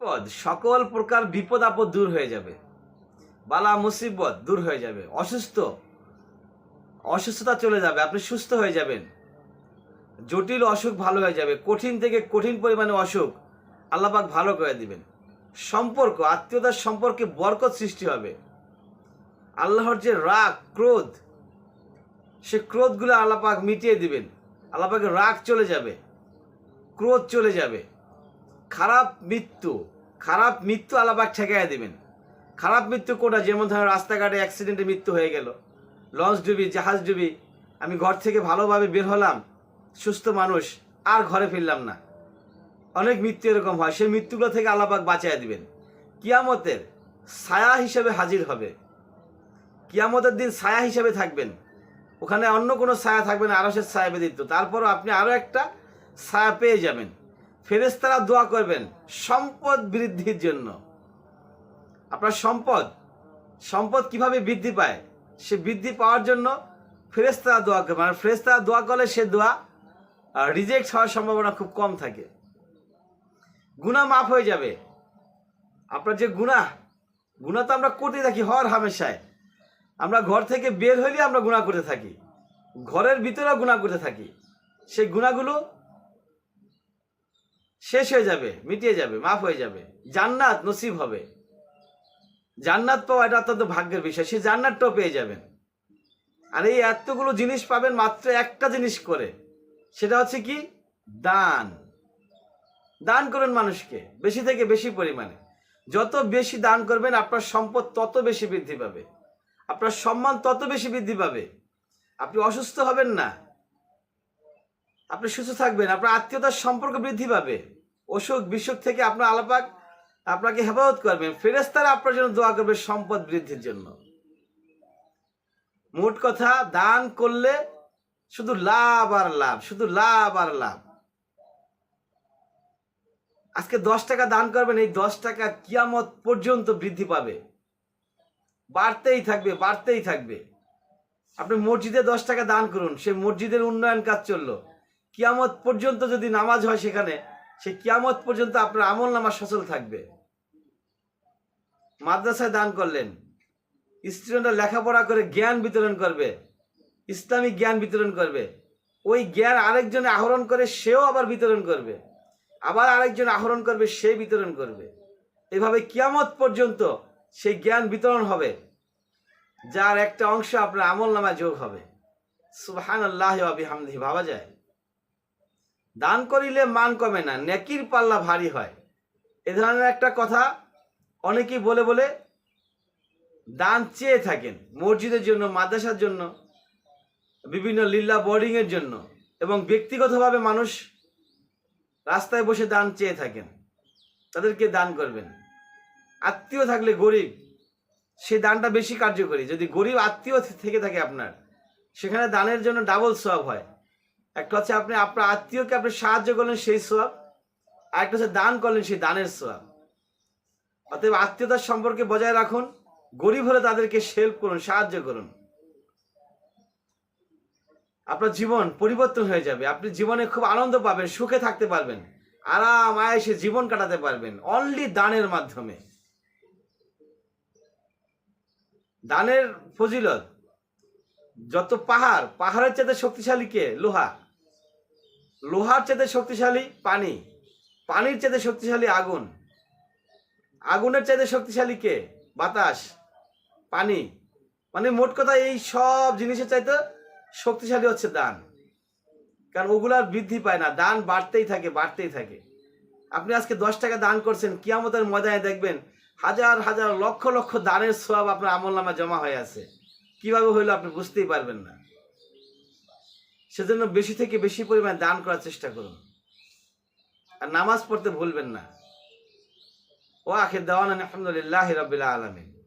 বিপদ, সকল প্রকার বিপদ আপদ দূর হয়ে যাবে। বালা, মুসিবত দূর হয়ে যাবে। অসুস্থ, অসুস্থতা চলে যাবে, আপনি সুস্থ হয়ে যাবেন। জটিল অসুখ ভালো হয়ে যাবে, কঠিন থেকে কঠিন পরিমাণে অসুখ আল্লাপাক ভালো করে দিবেন। সম্পর্ক, আত্মীয়তার সম্পর্কে বরকত সৃষ্টি হবে। আল্লাহর যে রাগ, ক্রোধ, সে ক্রোধগুলো আল্লাপাক মিটিয়ে দিবেন। আল্লাপাকে রাগ চলে যাবে, ক্রোধ চলে যাবে। খারাপ মৃত্যু খারাপ মৃত্যু আলাপাক ঠেকাইয়া দিবেন। খারাপ মৃত্যু কোটা? যেমন ধরেন রাস্তাঘাটে অ্যাক্সিডেন্টে মৃত্যু হয়ে গেল। লঞ্চ ডুবি জাহাজ ডুবি আমি ঘর থেকে ভালোভাবে বের হলাম, সুস্থ মানুষ, আর ঘরে ফিরলাম না। অনেক মৃত্যু এরকম হয়। সেই মৃত্যুগুলো থেকে আলাপাক বাঁচাইয়া দিবেন। কিয়ামতের ছায়া হিসেবে হাজির হবে। কিয়ামতের দিন ছায়া হিসেবে থাকবেন। ওখানে অন্য কোনো ছায়া থাকবে না আরসের ছায়া ব্যতীত। তারপরও আপনি আরও একটা ছায়া পেয়ে যাবেন। ফেরেস্তারা দোয়া করবেন সম্পদ বৃদ্ধির জন্য। আপনার সম্পদ সম্পদ কীভাবে বৃদ্ধি পায়? সে বৃদ্ধি পাওয়ার জন্য ফেরেস্তারা দোয়া করবে মানে ফেরেস্তারা দোয়া করলে সে দোয়া রিজেক্ট হওয়ার সম্ভাবনা খুব কম থাকে। গুণা মাফ হয়ে যাবে। আপনার যে গুণা গুণা তো আমরা করতে থাকি হর হামেশায়। আমরা ঘর থেকে বের হইলে আমরা গুণা করতে থাকি। ঘরের ভিতরেও গুণা করতে থাকি। সেই গুণাগুলো শেষ হয়ে যাবে, মিটিয়ে যাবে, মাফ হয়ে যাবে। জান্নাত নসিব হবে। জান্নাত পাওয়া এটা অত্যন্ত ভাগ্যের বিষয়। সে জান্নাতটাও পেয়ে যাবেন। আর এই এতগুলো জিনিস পাবেন মাত্র একটা জিনিস করে। সেটা হচ্ছে কি? দান। দান করুন মানুষকে, বেশি থেকে বেশি পরিমাণে। যত বেশি দান করবেন, আপনার সম্পদ তত বেশি বৃদ্ধি পাবে। আপনার সম্মান তত বেশি বৃদ্ধি পাবে। আপনি অসুস্থ হবেন না। আপনি সুস্থ থাকবেন। আপনার আত্মীয়তার সম্পর্ক বৃদ্ধি পাবে। অসুখ বিসুখ থেকে আপনার আলাপাক আপনাকে হেফাজত করবেন। ফেরেস্তারা আপনার জন্য দোয়া করবে সম্পদ বৃদ্ধির জন্য। মোট কথা, দান করলে শুধু লাভ আর লাভ, শুধু লাভ আর লাভ। আজকে দশ টাকা দান করবেন, এই দশ টাকা কিয়ামত পর্যন্ত বৃদ্ধি পাবে। বাড়তেই থাকবে বাড়তেই থাকবে। আপনি মসজিদে দশ টাকা দান করুন সে মসজিদের উন্নয়ন কাজ চলল। কিয়ামত পর্যন্ত যদি নামাজ হয় সেখানে সে কিয়ামত পর্যন্ত আপনার আমল নামা সচল থাকবে। মাদ্রাসায় দান করলেন। স্টুডেন্টরা লেখাপড়া করে জ্ঞান বিতরণ করবে। ইসলামিক জ্ঞান বিতরণ করবে। ওই জ্ঞান আরেকজনে আহরণ করে সেও আবার বিতরণ করবে। আবার আরেকজন আহরণ করবে, সে বিতরণ করবে। এভাবে কিয়ামত পর্যন্ত সেই জ্ঞান বিতরণ হবে। যার একটা অংশ আপনার আমল নামায় যোগ হবে। সুবহান আল্লাহ আবি হামদি ভাবা যায়? দান করিলে মান কমে না, নেকির পাল্লা ভারী হয়। এ ধরনের একটা কথা অনেকেই বলে বলে দান চেয়ে থাকেন মসজিদের জন্য, মাদ্রাসার জন্য, বিভিন্ন লীলা বোর্ডিংয়ের জন্য এবং ব্যক্তিগতভাবে মানুষ রাস্তায় বসে দান চেয়ে থাকেন, তাদেরকে দান করবেন। আত্মীয় থাকলে গরিব, সে দানটা বেশি কার্যকরী। যদি গরিব আত্মীয় থেকে থাকে আপনার, সেখানে দানের জন্য ডাবল সব হয়। একটা হচ্ছে আপনি আপনার আত্মীয়কে আপনি সাহায্য করলেন সেই সোয়াব আর একটা হচ্ছে দান করলেন সেই দানের সোয়াব। অতএব আত্মীয়তার সম্পর্কে বজায় রাখুন, গরিব হলে তাদেরকে হেল্প করুন, সাহায্য করুন। আপনার জীবন পরিবর্তন হয়ে যাবে, আপনি জীবনে খুব আনন্দ পাবেন, সুখে থাকতে পারবেন, আরাম, আয়েসে জীবন কাটাতে পারবেন অনলি দানের মাধ্যমে। দানের ফজিলত যত পাহাড়, পাহাড়ের চাইতে শক্তিশালী কে? লোহা। লোহার চাইতে শক্তিশালী পানি। পানির চাইতে শক্তিশালী আগুন। আগুনের চাইতে শক্তিশালী কে? বাতাস। পানি। মানে মোট কথা এই সব জিনিসের চাইতে শক্তিশালী হচ্ছে দান। কারণ ওগুলার বৃদ্ধি পায় না। দান বাড়তেই থাকে বাড়তেই থাকে। আপনি আজকে দশ টাকা দান করছেন, কিয়ামতের ময়দানে দেখবেন হাজার হাজার লক্ষ লক্ষ দানের সব আপনার আমল নামা জমা হয়ে আছে। কীভাবে হইল আপনি বুঝতেই পারবেন না। সেজন্য বেশি থেকে বেশি পরিমাণ দান করার চেষ্টা করুন। আর নামাজ পড়তে ভুলবেন না। ও আখের দেওয়ান আলহামদুলিল্লাহ রবিল্লা আলমিন।